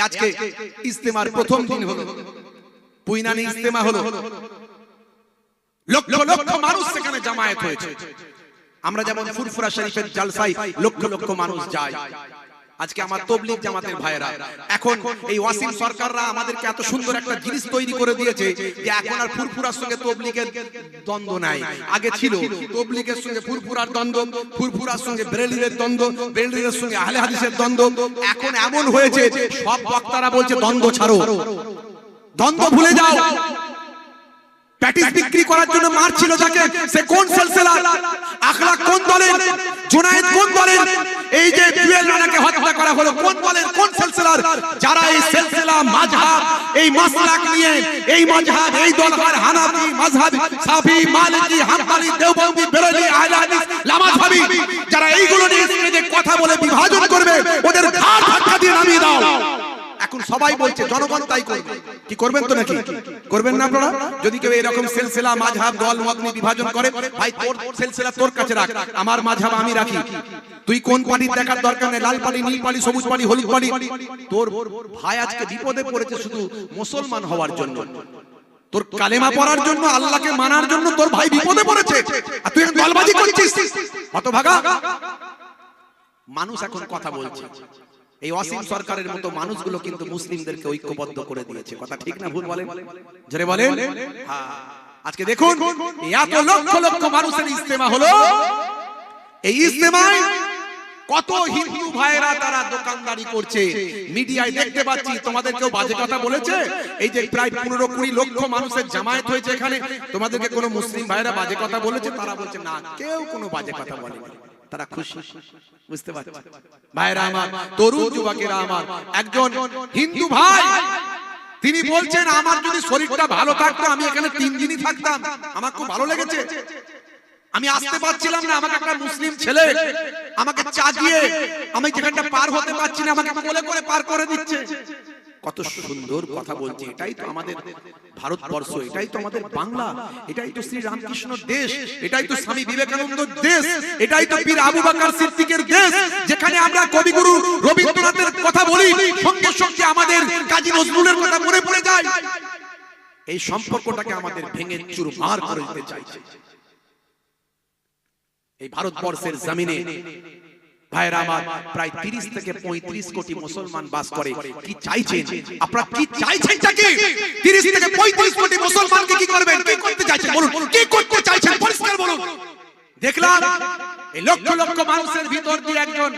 আজকে ইস্তেমার প্রথম দিন হলো। পুইনানি ইস্তেমা হলো। লক্ষ লক্ষ মানুষ সেখানে জামায়াত হয়েছে। আমরা যেমন ফুরফুরা শরীফের জালসাই লক্ষ লক্ষ মানুষ যায়। আজকে আমার তবলিগ জামাতের ভাইয়েরা এখন এই ওয়াসিম সরকাররা আমাদেরকে এত সুন্দর একটা জিনিস তৈরি করে দিয়েছে যে এখন আর ফুরফুরার সঙ্গে তবলিগের দ্বন্দ্ব নাই। আগে ছিল তবলিগের সঙ্গে ফুরফুরার দ্বন্দ্ব ফুরফুরার সঙ্গে বেরেলিদের দ্বন্দ্ব বেরেলিদের সঙ্গে আহলে হাদিসের দ্বন্দ্ব। এখন এমন হয়েছে সব বক্তারা বলছে দ্বন্দ্ব ছাড়ো। দ্বন্দ্ব ভুলে যাও। প্যাটিস বিক্রি করার জন্য মারছিল যাকে সে কোন সেলসেলার আখলাক কোন দলের? জুনায়েদ কোন দলের? এই যে জুয়েল রানাকে হত্যা করা হলো, কোন দলের কোন সেলসেলার? যারা এই সেলসেলা মাযহাব এই মাসলাক নিয়ে, এই মাযহাব এই দল হয় হানাফি মাযহাব সাফি, মালিকি, হাম্বলি, দেওবন্দি বেরেলি আহলে হাদিস লামাযহাবি যারা এইগুলো নিয়ে যে কথা বলে বিভাজন করবে, ওদের ঘাট ধাক্কা দিয়ে নামিয়ে দাও। এখন সবাই বলছে জনগণ তাই করবে। কি করবেন তো নাকি? করবেন না আপনারা? যদি কেউ এরকম সিলসিলা মাঝহাব দল মত নিয়ে বিভাজন করে ভাই তোর সিলসিলা তোর কাছে রাখ আমার মাঝহাব আমি রাখি। তুই কোন পার্টি দেখার দরকার নেই? লাল পার্টি নীল পার্টি সবুজ পার্টি হলুদ পার্টি তোর ভাই আজকে বিপদে পড়েছে শুধু মুসলমান হওয়ার জন্য। তোর কালেমা পড়ার জন্য আল্লাহকে মানার জন্য তোর ভাই বিপদে পড়েছে। আর তুই দলবাজি করছিস? হতভাগা? মানুষ এখন কথা বলছে। এই অসীম সরকারের মতো মানুষগুলো কিন্তু মুসলিমদেরকে ঐক্যবদ্ধ করে দিয়েছে। কথা ঠিক না ভুল বলেন? জোরে বলেন? হ্যাঁ। আজকে দেখুন এত লক্ষ লক্ষ মানুষের ইস্তেমা হলো। এই ইস্তেমায় কত হিন্দু ভাইয়েরা তারা দোকানদারি করছে। মিডিয়ায় দেখতে পাচ্ছি, তোমাদের কেউ বাজে কথা বলেছে? এই যে প্রায় পনেরো কুড়ি লক্ষ মানুষের জামায়াত হয়েছে এখানে। তোমাদেরকে কোনো মুসলিম ভাইয়েরা বাজে কথা বলেছে? তারা বলছে, না, কেউ কোনো বাজে কথা বলেনি। তারা খুশি। বুঝতে পারছি। ভাইরা আমার তরুণ যুবকেরা আমার একজন হিন্দু ভাই তিনি বলছেন আমার যদি শরীরটা ভালো থাকতো আমি এখানে তিন দিনই থাকতাম। আমার খুব ভালো লেগেছে। আমি আসতে পারছিলাম না আমাকে একটা মুসলিম ছেলে আমাকে চাগিয়ে আমি যেখানটা পার হতে পারছি না আমাকে কোলে করে পার করে দিচ্ছে। কত সুন্দর কথা বলছে এটাই তো আমাদের ভারতবর্ষ এটাই তো আমাদের বাংলা এটাই তো শ্রী রামকৃষ্ণ দেশ এটাই তো স্বামী বিবেকানন্দ দেশ এটাই তো বীর আবু বকর সিদ্দিকের দেশ যেখানে আমরা কবিগুরু রবীন্দ্রনাথের কথা বলি সঙ্গে সঙ্গে আমাদের কাজী নজরুলের কথা মনে পড়ে যায় এই সম্পর্কটাকে আমাদের ভেঙে চুরমার করে দিতে চাইছে এই ভারতবর্ষের জমিনে ভাইরা আমার প্রায় তিরিশ থেকে পঁয়ত্রিশ কোটি মুসলমান বাস করে। কি চাইছেন? আপনারা কি চাইছেন কি থেকে কোটি মুসলমানকে কি করবেন কি করতে চাইছেন? বলুন। কি করতে চাইছেন? পরিষ্কার বলুন। দেখলাম লক্ষ লক্ষ মানুষের ভিতর দিয়ে একজন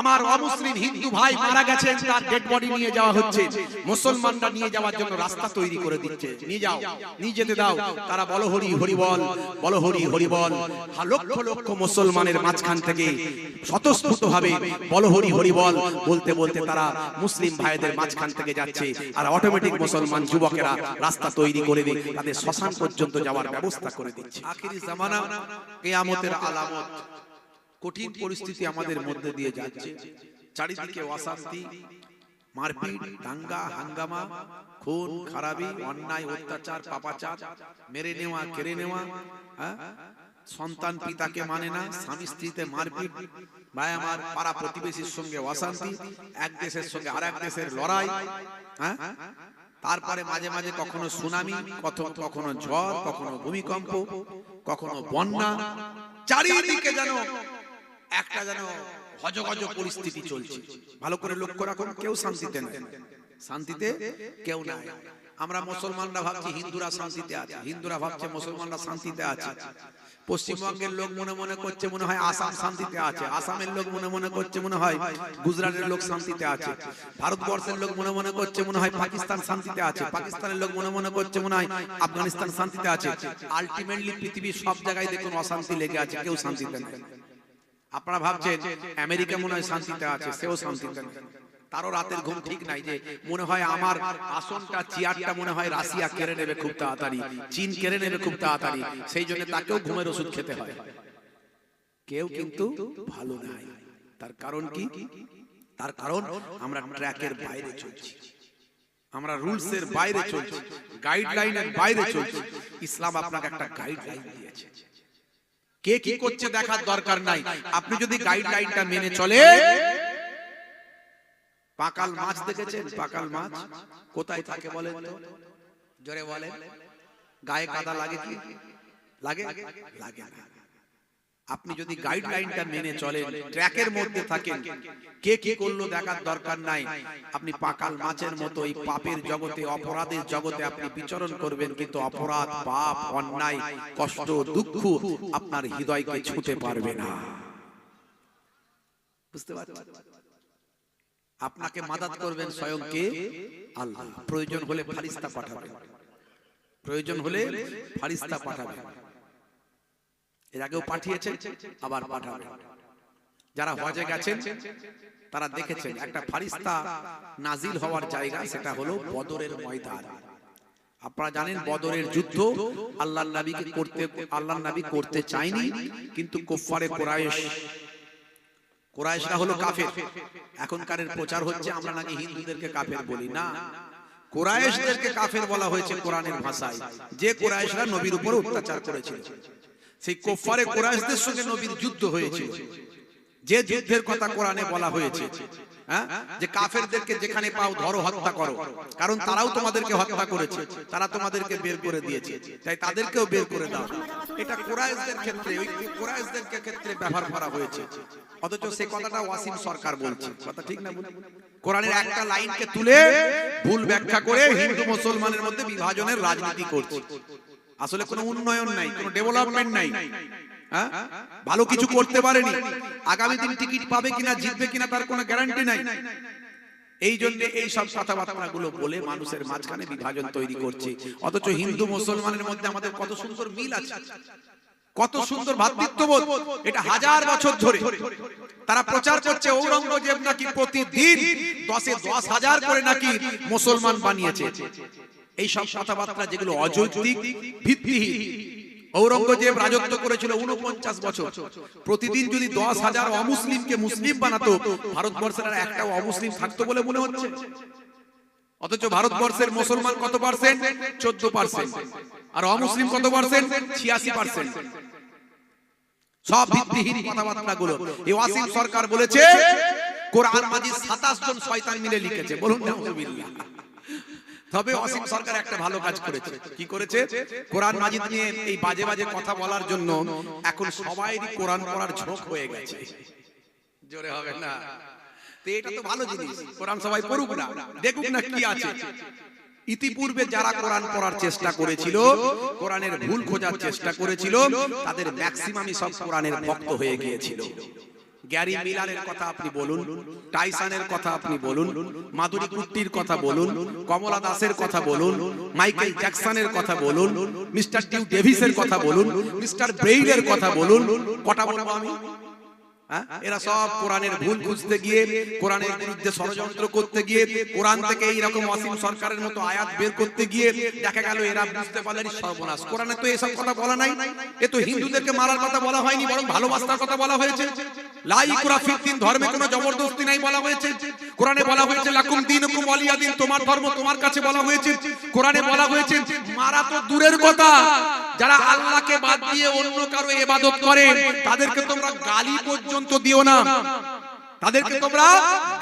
আমার অমুসলিম হিন্দু ভাই মারা গেছেন, তার ডেড বডি নিয়ে যাওয়া হচ্ছে। মুসলমানরা নিয়ে যাওয়ার জন্য রাস্তা তৈরি করে দিচ্ছে। নিয়ে যাও, নিয়ে যেতে দাও। তারা হরি হরি বল হরি হরি বল। লক্ষ লক্ষ মুসলমানের মাঝখান থেকে স্বতঃস্ফূর্ত ভাবে হরি হরি বল বলতে বলতে তারা মুসলিম ভাইদের মাঝখান থেকে যাচ্ছে। আর অটোমেটিক মুসলমান যুবকেরা রাস্তা তৈরি করে দিয়ে তাদের শ্মশান পর্যন্ত যাওয়ার ব্যবস্থা করে দিচ্ছে। আখিরি জামানা কিয়ামতের আলামত। কঠিন পরিস্থিতি আমাদের মধ্যে দিয়ে যাচ্ছে। চারিদিকে অশান্তি মারপিট দাঙ্গা হাঙ্গামা খুন খারাপি অন্যায় অত্যাচার পাপাচার মেরে নেওয়া কেড়ে নেওয়া হ্যাঁ? সন্তান পিতাকে মানে না স্বামী স্ত্রীতে মারপিট ভাই আমার পাড়া প্রতিবেশীর সঙ্গে অশান্তি এক দেশের সঙ্গে আর এক দেশের লড়াই হ্যাঁ? তারপরে মাঝে মাঝে কখনো সুনামি কখনো কখনো ঝড় কখনো ভূমিকম্প কখনো বন্যা চারিদিকে যেন একটা যেন হজগজ পরিস্থিতি চলছে। ভালো করে লক্ষ্য রাখুন, কেউ শান্তিতে নেই। শান্তিতে কেউ নাই। আমরা মুসলমানরা ভাবছি হিন্দুরা শান্তিতে আছে, হিন্দুরা ভাবছে মুসলমানরা শান্তিতে আছে। পশ্চিমবঙ্গের লোক মনে মনে করছে মনে হয় আসাম শান্তিতে আছে, আসামের লোক মনে মনে করছে মনে হয় গুজরাটের লোক শান্তিতে আছে, ভারতবর্ষের লোক মনে মনে করছে মনে হয় পাকিস্তান শান্তিতে আছে, পাকিস্তানের লোক মনে মনে করছে মনে হয় আফগানিস্তান শান্তিতে আছে। আলটিমেটলি পৃথিবীর সব জায়গায় দেখুন অশান্তি লেগে আছে, কেউ শান্তিতে নেই। আপনারা ভাবছেন আমেরিকা মনে হয় শান্তিতে আছে সেও শান্তিতে নেই। তারও রাতের ঘুম ঠিক নাই যে মনে হয় আমার আসনটা চেয়ারটা মনে হয় রাশিয়া কেড়ে নেবে খুব তাড়াতাড়ি চীন কেড়ে নেবে খুব তাড়াতাড়ি সেই জন্য তাকেও ঘুমের ওষুধ খেতে হয়। কেউ কিন্তু ভালো নাই। তার কারণ কি? তার কারণ আমরা ট্র্যাকের বাইরে চলছি। আমরা রুলস এর বাইরে চলছি। গাইডলাইনের বাইরে চলছি। ইসলাম আপনাকে একটা গাইডলাইন দিয়েছে। কে কি করছে দেখার দরকার নাই। আপনি যদি গাইডলাইনটা মেনে চলে পাকাল মাছ দেখেছেন? পাকাল মাছ? কোথায় থাকে বলেন তো? জোরে বলেন। গায়ে কাদা লাগে কি? লাগে? লাগে না। আপনি যদি গাইডলাইনটা মেনে চলেন ট্র্যাকের মধ্যে থাকেন কে কি করল দেখার দরকার নাই। আপনি পাকাল মাছের মতো এই পাপের জগতে অপরাধের জগতে আপনি বিচরণ করবেন কিন্তু অপরাধ পাপ অন্যায় কষ্ট দুঃখ আপনার হৃদয়কে ছুঁতে পারবে না। বুঝতে পারছেন? আপনাকে মাদাত করবেন স্বয়ং কে আল্লাহ। প্রয়োজন হলে ফারিস্তা পাঠাবেন। প্রয়োজন হলে ফারিস্তা পাঠাবেন। এর আগেও পাঠিয়েছেন আবার পাঠাবেন যারা হজে গেছেন তারা দেখেছেন একটা ফারিস্তা নাজিল হওয়ার জায়গা সেটা হলো বদরের ময়দান। আপনারা জানেন বদরের যুদ্ধ আল্লাহ নবীকে করতে আল্লাহ নবী করতে চায়নি কিন্তু কুফারে কোরাইশ কোরাইশরা হলো কাফের। এখনকারের প্রচার হচ্ছে আমরা নাকি হিন্দুদেরকে কাফের বলি না। কোরাইশদেরকে কাফের বলা হয়েছে কোরআনের ভাষায়। যে কোরাইশরা নবীর উপর অত্যাচার করেছিল সেই কোফারে কোরাইশদের সঙ্গে নবীর যুদ্ধ হয়েছিল যে যুদ্ধের কথা কোরআনে বলা হয়েছে হ্যাঁ? যে কাফেরদেরকে যেখানে পাও ধরো হত্যা করো। কারণ তারাও তোমাদেরকে হত্যা করেছে। তারা তোমাদেরকে বের করে দিয়েছে। তাই তাদেরকেও বের করে দাও। এটা কোরাইশদের ক্ষেত্রে ওই কোরাইশদের ক্ষেত্রে ব্যবহার করা হয়েছে। অথচ সে কথাটা ওয়াসিম সরকার বলছে। কথা ঠিক না? কোরআনের একটা লাইনকে তুলে ভুল ব্যাখ্যা করে হিন্দু মুসলমানের মধ্যে বিভাজনের রাজনীতি করছে। আসলে কোনো উন্নয়ন নাই কোনো ডেভেলপমেন্ট নাই। হ্যাঁ? ভালো কিছু করতে পারেনি। আগামী দিন টিকিট পাবে কিনা জিতবে কিনা তার কোনো গ্যারান্টি নাই। এই জন্য এই সব কথাবার্তা গুলো বলে মানুষের মাঝখানে বিভাজন তৈরি করছে। অথচ হিন্দু মুসলমানের মধ্যে আমাদের কত সুন্দর মিল আছে। কত সুন্দর ভাতৃত্ববোধ। এটা হাজার বছর ধরে। তারা প্রচার করছে ঔরঙ্গজেব নাকি প্রতিদিন দশে দশ হাজার করে নাকি মুসলমান বানিয়েছে। এই সব কথাবার্তা যেগুলো অযৌক্তিক ভিত্তিহীন। ঔরঙ্গজেব রাজত্ব করেছিল উনপঞ্চাশ বছর। প্রতিদিন যদি দশ হাজার অমুসলিমকে মুসলিম বানাতো ভারতবর্ষের আর একটা অমুসলিম থাকতো বলে মনে হচ্ছে? অথচ ভারতবর্ষের মুসলমান কত পার্সেন্ট? চোদ্দ পার্সেন্ট। আর অমুসলিম কত পার্সেন্ট? ছিয়াশি পার্সেন্ট। সব ভিত্তিহীন কথাবার্তা গুলো এই ওয়াসিম সরকার বলেছে কোরআন মাজিদ সাতাশ জন শয়তান মিলে লিখেছে। বলুন নাউজুবিল্লাহ। তবে অসীম সরকার একটা ভালো কাজ করেছে। কি করেছে? কোরআন মাজিদ নিয়ে এই বাজে বাজে কথা বলার জন্য এখন সবাইরই কোরআন পড়ার ঝোঁক হয়ে গেছে। জোরে হবে না? তো এটা তো ভালো জিনিস। কোরআন সবাই পড়ুক না দেখুক না কি আছে। ইতিপূর্বে যারা কোরআন পড়ার চেষ্টা করেছিল কোরআনের ভুল খোঁজার চেষ্টা করেছিল তাদের ম্যাক্সিমামই সব কোরআনের ভক্ত হয়ে গিয়েছিল। গ্যারি মিলারের কথা আপনি বলুন, টাইসানের কথা আপনি বলুন, মাধুরী কুট্টির কথা বলুন, কমলা দাসের কথা বলুন, মাইকেল জ্যাকসনের কথা বলুন, মিস্টার টিউ ডেভিসের কথা বলুন, মিস্টার ব্রেইলের কথা বলুন, কটা বলব আমি? হ্যাঁ? এরা সব কোরআনের ভুল খুঁজতে গিয়ে, কোরআনের বিরুদ্ধে ষড়যন্ত্র করতে গিয়ে, কোরআন থেকে এইরকম অসীম সরকারের মতো আয়াত বের করতে গিয়ে দেখা গেল এরা বুঝতে পারলেন সর্বনাশ। কোরআনে তো এসব কথা বলা নাই। এ তো হিন্দুদেরকে মারার কথা বলা হয়নি, বরং ভালোবাসার কথা বলা হয়েছে। ধর্মে কোনো জবরদস্তি নাই বলা হয়েছে। কোরআনে বলা হয়েছে, লাকুম দিনুকুম তোমার ধর্ম তোমার কাছে বলা হয়েছে। কোরআনে বলা হয়েছে, মারা তো দূরের কথা। যারা আল্লাহকে বাদ দিয়ে অন্য কারও ইবাদত করে, তাদেরকে তোমরা গালি পর্যন্ত দিও না। তাদেরকে তোমরা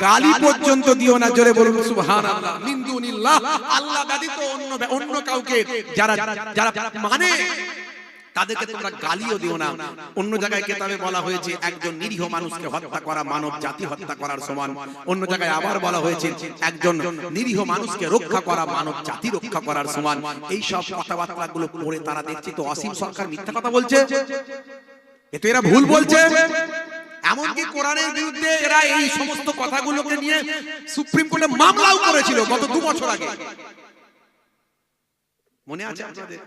গালি পর্যন্ত দিও না। জোরে বলুন আল্লাহ ব্যতীত অন্য অন্য কাউকে যারা যারা মানে তাদেরকে তোমরা গালিও দিও না। অন্য জায়গায় কেতাবে বলা হয়েছে একজন নিরীহ মানুষকে হত্যা করা মানব জাতি হত্যা করার সমান। অন্য জায়গায় আবার বলা হয়েছে একজন নিরীহ মানুষকে রক্ষা করা মানব জাতি রক্ষা করার সমান। এই সব কথাবার্তা গুলো পড়ে তারা দেখছি তো অসীম সরকার মিথ্যা কথা বলছে। এ তো এরা ভুল বলছে। এমনকি কোরআনের বিরুদ্ধে এরা এই সমস্ত কথাগুলোকে নিয়ে সুপ্রিম কোর্টে মামলাও করেছিল গত দু বছর আগে। মনে আছে আপনাদের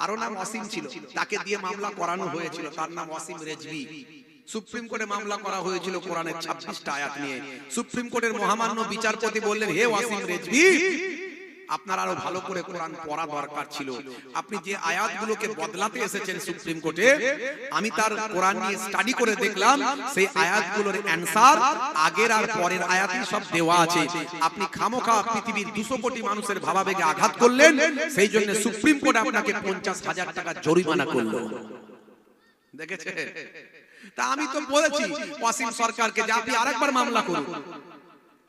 তারও নাম অসীম ছিল। তাকে দিয়ে মামলা করানো হয়েছিল। তার নাম অসীম রেজবি সুপ্রিম কোর্টে মামলা করা হয়েছিল কোরআনের ছাব্বিশটা আয়াত নিয়ে। সুপ্রিম কোর্টের মহামান্য বিচারপতি বললেন হে ওয়াসিম রেজভি। আপনার আরও ভালো করে কোরআন পড়া দরকার ছিল। আপনি যে আয়াতগুলোকে বদলাতে এসেছেন সুপ্রিম কোর্টে, আমি তার কোরআন নিয়ে স্টাডি করে দেখলাম, সেই আয়াতগুলোর অ্যানসার আগের আর পরের আয়াতই সব দেওয়া আছে। আপনি খামোখা পৃথিবীর দুশো কোটি মানুষের ভাবাবেগে আঘাত করলেন, সেই জন্য সুপ্রিম কোর্ট আপনাকে পঞ্চাশ হাজার টাকা জরিমানা করল। দেখেছে তা আমি তো বলেছি ওয়াসিম সরকারকে যে আপনি আরেকবার মামলা করুন।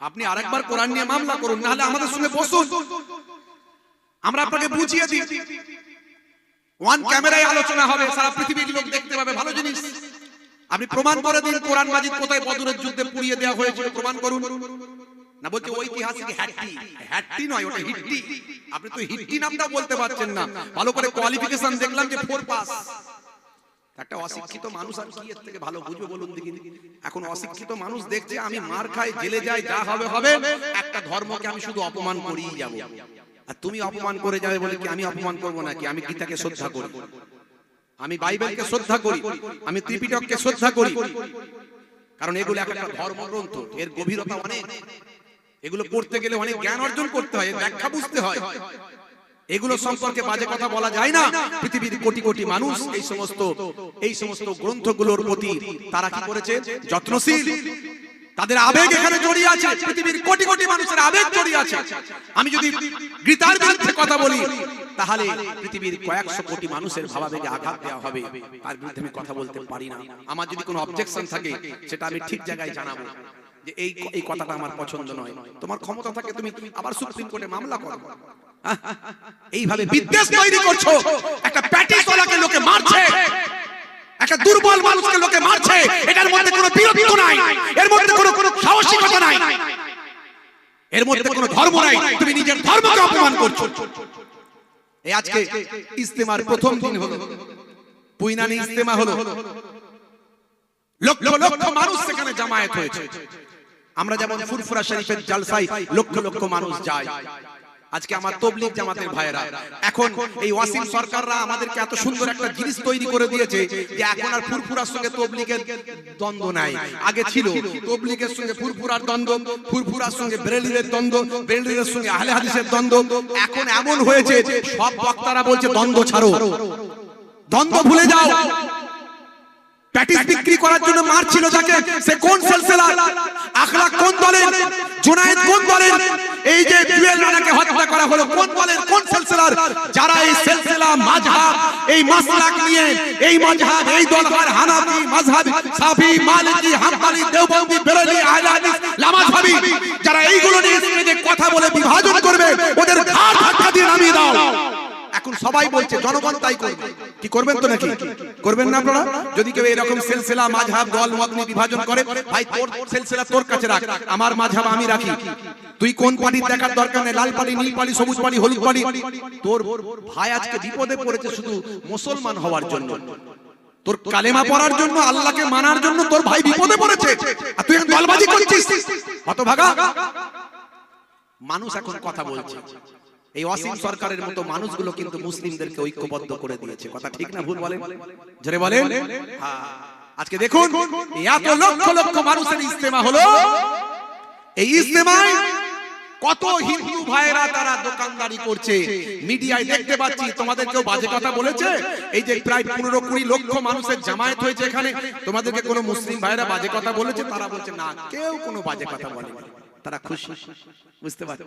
আপনি আরেকবার কোরআন নিয়ে মামলা করুন নাহলে আমাদের সঙ্গে বসুন। আমরা আপনাকে বুঝিয়ে দিই। ওয়ান ক্যামেরায় আলোচনা হবে সারা পৃথিবীর লোক দেখতে পাবে ভালো জিনিস। আপনি প্রমাণ করে দিন কোরআন মাজিদ কোথায় বদরের যুদ্ধে পুড়িয়ে দেওয়া হয়েছিল প্রমাণ করুন। না বলছে ঐতিহাসিক হ্যাটটি। হ্যাটটি। নয় ওটা হিট্টি। আপনি তো হিট্টি নামটা বলতে পারছেন না। ভালো করে কোয়ালিফিকেশন দেখলাম যে ফোর পাস একটা অশিক্ষিত মানুষ আর কি এর থেকে ভালো বুঝবে বলুন দেখি। এখন অশিক্ষিত মানুষ দেখছে আমি মার খাই জেলে যাই যা হবে হবে। একটা ধর্মকে আমি শুধু অপমান করেই যাব। আর তুমি অপমান করে যাবে বলে কি আমি অপমান করব নাকি? আমি গীতাকে শ্রদ্ধা করি। আমি বাইবেলকে শ্রদ্ধা করি। আমি ত্রিপিটককে শ্রদ্ধা করি। কারণ এগুলো একটা ধর্মগ্রন্থ। এর গভীরতা অনেক। এগুলো পড়তে গেলে অনেক জ্ঞান অর্জন করতে হয় ব্যাখ্যা বুঝতে হয়। এগুলো সম্পর্কে বাজে কথা বলা যায় না। পৃথিবীর কোটি কোটি মানুষ এই সমস্ত এই সমস্ত গ্রন্থগুলোর প্রতি তারা কি করেছে? যত্নশীল। তাদের আবেগ এখানে জড়িয়ে আছে। পৃথিবীর কোটি কোটি মানুষের আবেগ জড়িয়ে আছে। আমি যদি গীতার বিরুদ্ধে কথা বলি তাহলে পৃথিবীর কয়েকশো কোটি মানুষের ভাবাবেগে আঘাত দেওয়া হবে। তার বিরুদ্ধে আমি কথা বলতে পারি না। আমার যদি কোনো অবজেকশন থাকে সেটা আমি ঠিক জায়গায় জানাব। যে এই এই কথাটা আমার পছন্দ নয়। তোমার ক্ষমতা থাকে তুমি আবার সুপ্রিম কোর্টে মামলা করো। এইভাবে বিদ্বেষ তৈরি করছ। একটা প্যাটিস ওয়ালাকে লোকে মারছে। একটা দুর্বল মানুষকে লোকে মারছে। এটার মধ্যে কোনো বীরত্ব নাই। এর মধ্যে কোনো কোনো সাহসিকতা নাই। এর মধ্যে কোনো ধর্ম নাই। তুমি নিজের ধর্মকে অপমান করছ। এই আজকে ইস্তেমার প্রথম দিন হলো। পুইনানি ইস্তেমা হলো। লক্ষ লক্ষ মানুষ সেখানে জামায়াত হয়েছে। আমরা যেমন ফুরফুরা শরীফের জালসাই লক্ষ লক্ষ মানুষ যায়। আজকে আমার তবলিগ জামাতের ভাইয়েরা। এখন এই ওয়াসিম সরকাররা আমাদেরকে এত সুন্দর একটা জিনিস তৈরি করে দিয়েছে যে এখন আর ফুরফুরার সঙ্গে তবলিগের দ্বন্দ্ব নাই। আগে ছিল তবলিগের সঙ্গে ফুরফুরার দ্বন্দ্ব ফুরফুরার সঙ্গে বেরেলিদের দ্বন্দ্ব বেরেলিদের সঙ্গে আহলে হাদিসের দ্বন্দ্ব। এখন এমন হয়েছে সব বক্তারা বলছে দ্বন্দ্ব ছাড়ো। দ্বন্দ্ব ভুলে যাও। প্যাটিস বিক্রি করার জন্য মারছিল যাকে, সে কোন সেলসেলার আখলাক কোন দলের? জুনায়েদ কোন দলের? এই যে জুয়েল রানাকে হত্যা করা হলো, কোন দলের? কোন সেলসেলার? যারা এই সেলসেলা মাযহাব এই মাসলাক নিয়ে, এই মাযহাব এই দল আর হানাফি মাযহাব সাফি, মালিকি হাম্বলি দেওবন্দি, বেরেলি আহলে হাদিস লামাযহাবি যারা এইগুলো নিয়ে স্টেজে কথা বলে বিভাজন করবে, ওদের ঘাট ধাক্কা দিয়ে নামিয়ে দাও। এখন সবাই বলছে জনগণ তাই করবে। কি করবেন তো নাকি? করবেন না আপনারা? যদি কেউ এরকম সিলসিলা মাঝহাব দল মত নিয়ে বিভাজন করে ভাই তোর সিলসিলা তোর কাছে রাখ আমার মাঝহাব আমি রাখি। তুই কোন পার্টি দেখার দরকার নেই? লাল পাড়ি নীল পাড়ি সবুজ পাড়ি হলুদ পাড়ি তোর ভাই আজকে বিপদে পড়েছে শুধু মুসলমান হওয়ার জন্য। তোর কালেমা পড়ার জন্য আল্লাহকে মানার জন্য তোর ভাই বিপদে পড়েছে। আর তুই দলবাজি করছিস? হতভাগা মানুষ এখন কথা বলছে। এই অসীম সরকারের মতো মানুষগুলো কিন্তু মুসলিমদেরকে ঐক্যবদ্ধ করে দিয়েছে। কথা ঠিক না ভুল বলেন? জোরে বলেন? হ্যাঁ। আজকে দেখুন এত লক্ষ লক্ষ মানুষের ইস্তেমা হলো। এই ইস্তেমায় কত হিন্দু ভাইরা তারা দোকানদারি করছে। মিডিয়ায় দেখতে পাচ্ছি, তোমাদের কেউ বাজে কথা বলেছে? এই যে প্রায় পনেরো কুড়ি লক্ষ মানুষের জামায়াত হয়েছে এখানে। তোমাদেরকে কোনো মুসলিম ভাইরা বাজে কথা বলেছে? তারা বলছে, না, কেউ কোনো বাজে কথা বলেনি। তারা খুশি। বুঝতে পারছি।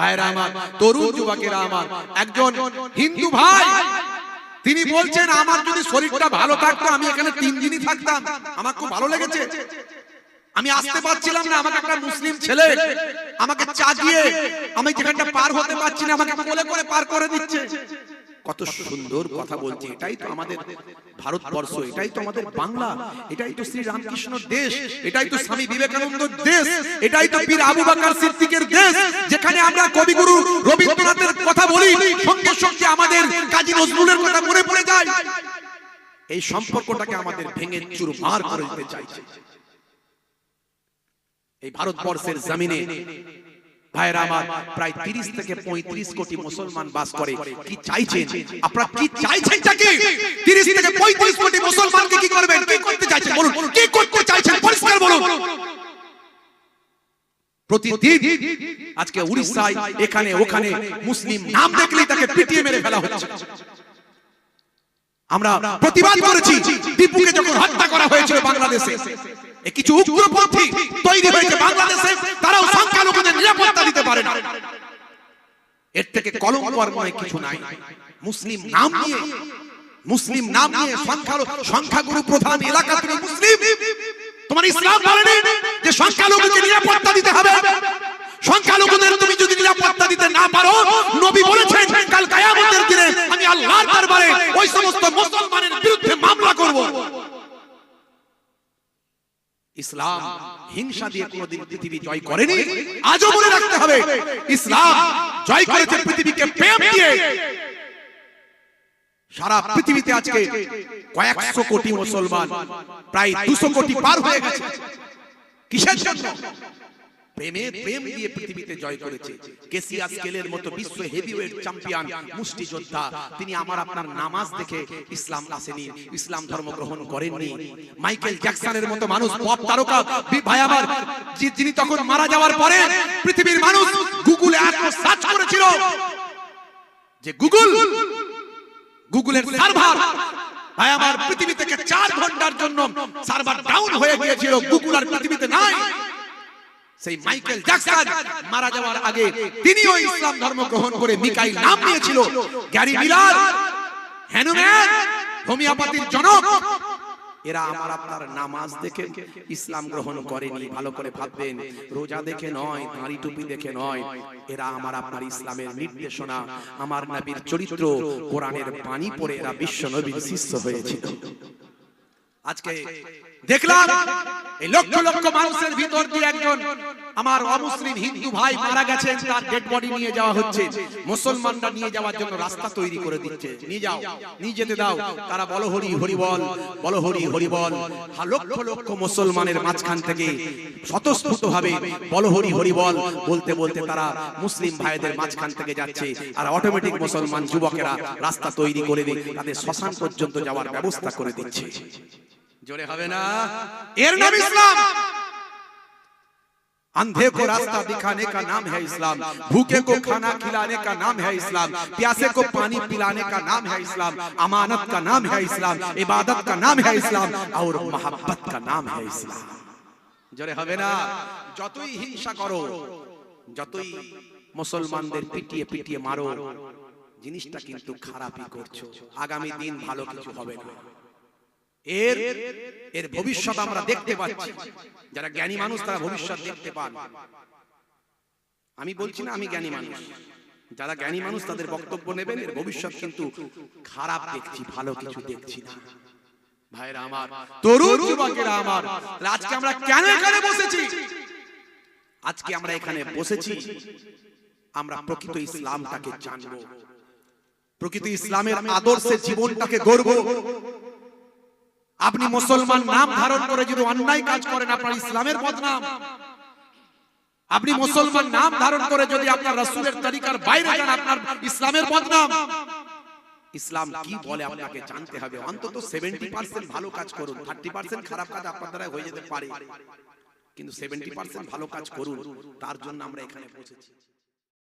ভাইরা আমার তরুণ যুবকেরা আমার একজন হিন্দু ভাই তিনি বলছেন আমার যদি শরীরটা ভালো থাকতো আমি এখানে তিন দিনই থাকতাম। আমার খুব ভালো লেগেছে। আমি আসতে পারছিলাম না আমাকে একটা মুসলিম ছেলে আমাকে চা দিয়ে আমি যেখানটা পার হতে পারছি না আমাকে কোলে করে পার করে দিচ্ছে। কত সুন্দর কথা বলছে এটাই তো আমাদের ভারতবর্ষ এটাই তো আমাদের বাংলা এটাই তো শ্রী রামকৃষ্ণ দেশ এটাই তো স্বামী বিবেকানন্দ দেশ এটাই তো পীর আবু বকর সিদ্দিকের দেশ যেখানে আমরা কবিগুরু রবীন্দ্রনাথের কথা বলি সঙ্গে সঙ্গে আমাদের কাজী নজরুলের কথা মনে পড়ে যায় এই সম্পর্কটাকে আমাদের ভেঙে চুরমার করে দিতে চাইছে এই ভারতবর্ষের জমিনে ভাইরা আমার প্রায় তিরিশ থেকে পঁয়ত্রিশ কোটি মুসলমান বাস করে। কি চাইছেন? আপনারা কি চাইছেন তাকে থেকে পঁয়ত্রিশ কোটি মুসলমানকে কি করবেন? কি করতে চাইছেন? বলুন। কি করতে চাইছেন? পরিষ্কার বলুন। প্রতিদিন আজকে উড়িষ্যায় এখানে ওখানে মুসলিম নাম দেখলেই তাকে পিটিয়ে মেরে ফেলা হচ্ছে। আমরা প্রতিবাদ করেছি। দীপুকে যখন হত্যা করা হয়েছিল বাংলাদেশে। কিছু উগ্রপন্থী তৈরি হয়েছে বাংলাদেশে, তারাও সংখ্যালঘুদের নিরাপত্তা দিতে পারে না। এর থেকে কলঙ্ক মনে কিছু নাই। মুসলিম নাম নিয়ে, মুসলিম নাম নিয়ে সংখ্যালঘু, সংখ্যাগুরু প্রধান এলাকা থেকে মুসলিম, তোমার ইসলাম বলেনি যে সংখ্যালঘুকে নিরাপত্তা দিতে হবে। সংখ্যালঘুদের তুমি যদি নিরাপত্তা দিতে না পারো, নবী বলেছেন, কাল কায়ামতের দিনে আমি আল্লাহর দরবারে ওই সমস্ত মুসলমানের বিরুদ্ধে মামলা করব। ইসলাম হিংসা দিয়ে কোনোদিন পৃথিবী জয় করেনি। আজও বলে রাখতে হবে ইসলাম জয় করেছে পৃথিবীকে প্রেম দিয়ে। সারা পৃথিবীতে আজকে কয়েকশো কোটি মুসলমান প্রায় দুশো কোটি পার হয়ে গেছে। কিসের জন্য? প্রেমে দিয়ে পৃথিবীতে জয় করেছে। কেসিয়া স্কেলের মতো বিশ্ব হেভিওয়েট চ্যাম্পিয়ন মুষ্টিযোদ্ধা তিনি আমার আপনার নামাজ দেখে ইসলাম আসেনি, ইসলাম ধর্ম গ্রহণ করেননি। মাইকেল জ্যাকসনের মতো মানুষ, পপ তারকা যিনি তখন মারা যাওয়ার পরে পৃথিবীর মানুষ গুগলে এত সার্চ করেছিল যে গুগল, গুগলের সার্ভার, ভাই আমার থেকে চার ঘণ্টার জন্য সার্ভার ডাউন হয়ে গিয়েছিল, গুগল আর পৃথিবীতে নাই। সেই মাইকেল জ্যাকসন মারা যাওয়ার আগে তিনিও ইসলাম ধর্ম গ্রহণ করে মিকাইল নাম নিয়েছিল গ্যারি মিলার হ্যানুম্যান হোমিওপ্যাথির জনক। এরা আমার আপনার নামাজ দেখে ইসলাম গ্রহণ করেনি ভালো করে ভাববেন। রোজা দেখে নয় দাঁড়ি টুপি দেখে নয়। এরা আমার আপনার ইসলামের নির্দেশনা। আমার নবীর চরিত্র কোরআনের পানি পড়ে এরা বিশ্ব নবীর শিষ্য হয়েছিল। আজকে দেখলাম এই লক্ষ লক্ষ মানুষের ভিতর দিয়ে একজন আমার অমুসলিম হিন্দু ভাই মারা গেছেন, তার ডেড বডি নিয়ে যাওয়া হচ্ছে। মুসলমানরা নিয়ে যাওয়ার জন্য রাস্তা তৈরি করে দিচ্ছে। নিয়ে যাও, নিয়ে যেতে দাও। তারা হরি হরি বলো হরি হরি বল। লক্ষ লক্ষ মুসলমানের মাঝখান থেকে স্বতঃস্ফূর্ত ভাবে বলো হরি হরি বল বলতে বলতে তারা মুসলিম ভাইদের মাঝখান থেকে যাচ্ছে। আর অটোমেটিক মুসলমান যুবকেরা রাস্তা তৈরি করে দিয়ে তাদের শ্মশান পর্যন্ত যাওয়ার ব্যবস্থা করে দিচ্ছে। জোরে হবে না এর নাম ইসলাম अंधे को रास्ता दिखाने का नाम है इस्लाम भूखे को खाना खिलाने का नाम है इस्लाम प्यासे को पानी पिलाने का नाम है इस्लाम अमानत का नाम है इस्लाम इबादत का नाम है इस्लाम और मोहब्बत का नाम है इस्लाम জোরে হবে না যতই হিংসা করো যতই মুসলমানদের পিটিয়ে পিটিয়ে মারো জিনিসটা কিন্তু খারাপই করছো আগামী দিন ভালো কিছু হবে না এর এর ভবিষ্যৎ আমরা দেখতে পাচ্ছি। যারা জ্ঞানী মানুষ তারা ভবিষ্যৎ দেখতে পান। আমি বলছি না আমি জ্ঞানী মানুষ। যারা জ্ঞানী মানুষ তাদের বক্তব্য নেবেন এর ভবিষ্যৎ কিন্তু খারাপ দেখছি ভালো কিছু দেখছি না। ভাইরা আমার তরুণ যুবকেরা আমার আজকে আমরা কেন এখানে বসেছি? আজকে আমরা এখানে বসেছি। আমরা প্রকৃত ইসলামটাকে জানব। প্রকৃত ইসলামের আদর্শে জীবনটাকে গড়ব। আপনি মুসলমান নাম ধারণ করে যদি অন্যায় কাজ করেন আপনার ইসলামের বদনাম। আপনি মুসলমান নাম ধারণ করে যদি আপনার রাসূলের তরিকার বাইরে যান আপনার ইসলামের বদনাম। ইসলাম কি বলে আপনাকে জানতে হবে। অন্তত 70% ভালো কাজ করুন। 30% খারাপ কাজ আপনার দ্বারা হয়ে যেতে পারে। কিন্তু 70% ভালো কাজ করুন। তার জন্য আমরা এখানে বসেছি।